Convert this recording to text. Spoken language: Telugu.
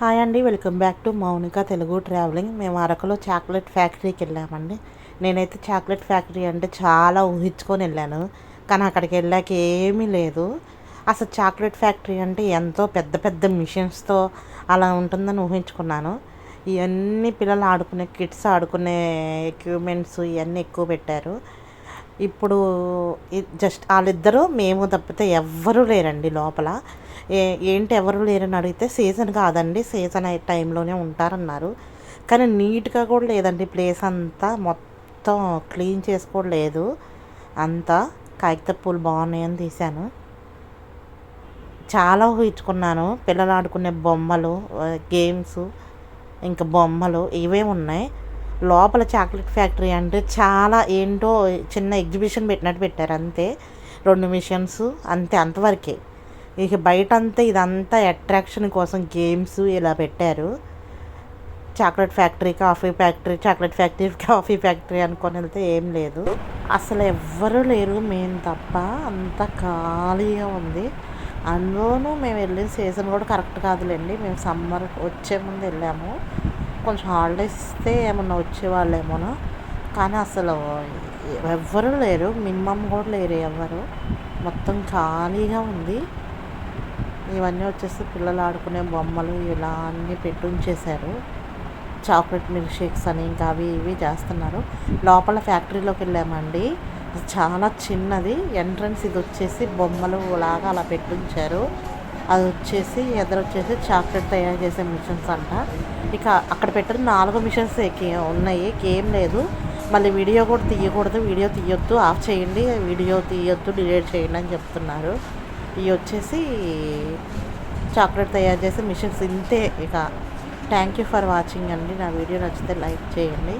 హాయ్ అండి welcome back to Mounika Telugu travelling మేము అరకులో చాక్లెట్ ఫ్యాక్టరీకి వెళ్ళామండి. నేనైతే చాక్లెట్ ఫ్యాక్టరీ అంటే చాలా ఊహించుకొని వెళ్ళాను. కానీ అక్కడికి వెళ్ళాక ఏమీ లేదు. అసలు చాక్లెట్ ఫ్యాక్టరీ అంటే ఎంతో పెద్ద పెద్ద మిషన్స్తో అలా ఉంటుందని ఊహించుకున్నాను. ఇవన్నీ పిల్లలు ఆడుకునే కిడ్స్ ఆడుకునే ఎక్విప్మెంట్స్ ఇవన్నీ ఎక్కువ పెట్టారు. ఇప్పుడు జస్ట్ వాళ్ళిద్దరూ మేము తప్పితే ఎవ్వరూ లేరండి లోపల. ఏ ఏంటి ఎవరు లేరని అడిగితే సీజన్ కాదండి సీజన్ అయ్యే టైంలోనే ఉంటారన్నారు. కానీ నీట్గా కూడా లేదండి ప్లేస్ అంతా మొత్తం క్లీన్ చేసుకోలేదు అంతా కాగిత పూలు బాగున్నాయని తీశాను. చాలా ఊహించుకున్నాను పిల్లలు ఆడుకునే బొమ్మలు గేమ్స్ ఇంకా బొమ్మలు ఇవే ఉన్నాయి. లోపల చాక్లెట్ ఫ్యాక్టరీ అంటే చాలా ఏంటో చిన్న ఎగ్జిబిషన్ పెట్టినట్టు పెట్టారు అంతే. రెండు మిషన్స్ అంతే అంతవరకే. ఇక బయట అంతా ఇదంతా అట్రాక్షన్ కోసం గేమ్స్ ఇలా పెట్టారు. Chocolate factory coffee factory chocolate factory coffee factory అనుకొని వెళ్తే ఏం లేదు. అసలు ఎవ్వరూ లేరు మేము తప్ప అంత ఖాళీగా ఉంది. అందులోనూ మేము వెళ్ళిన సీజన్ కూడా కరెక్ట్ కాదులేండి. మేము సమ్మర్ వచ్చే ముందు వెళ్ళాము. కొంచెం హాలిడేస్ ఇస్తే ఏమన్నా వచ్చేవాళ్ళేమోనో? కానీ అసలు ఎవ్వరూ లేరు. మినిమం కూడా లేరు ఎవ్వరు. మొత్తం ఖాళీగా ఉంది. ఇవన్నీ వచ్చేసి పిల్లలు ఆడుకునే బొమ్మలు ఇలా అన్నీ పెట్టించేశారు చాక్లెట్ మిల్క్ షేక్స్ అని ఇంకా అవి ఇవి చేస్తున్నారు. లోపల ఫ్యాక్టరీలోకి వెళ్ళామండి. చాలా చిన్నది. ఎంట్రన్స్ ఇది వచ్చేసి బొమ్మలు లాగా అలా పెట్టి ఉంచారు. అది వచ్చేసి ఎదురు వచ్చేసి చాక్లెట్ తయారు చేసే మిషన్స్ అంట. ఇక అక్కడ పెట్టిన నాలుగు మిషన్స్ ఉన్నాయి. ఏం లేదు. మళ్ళీ వీడియో కూడా తీయకూడదు. వీడియో తీయొద్దు. ఆఫ్ చేయండి. వీడియో తీయొద్దు. డిలీట్ చేయండి అని చెప్తున్నారు. ఇవి వచ్చేసి చాక్లెట్ తయారు చేసే మిషన్స్ ఇంతే. ఇక థ్యాంక్ యూ ఫర్ వాచింగ్ అండి. నా వీడియో నచ్చితే లైక్ చేయండి.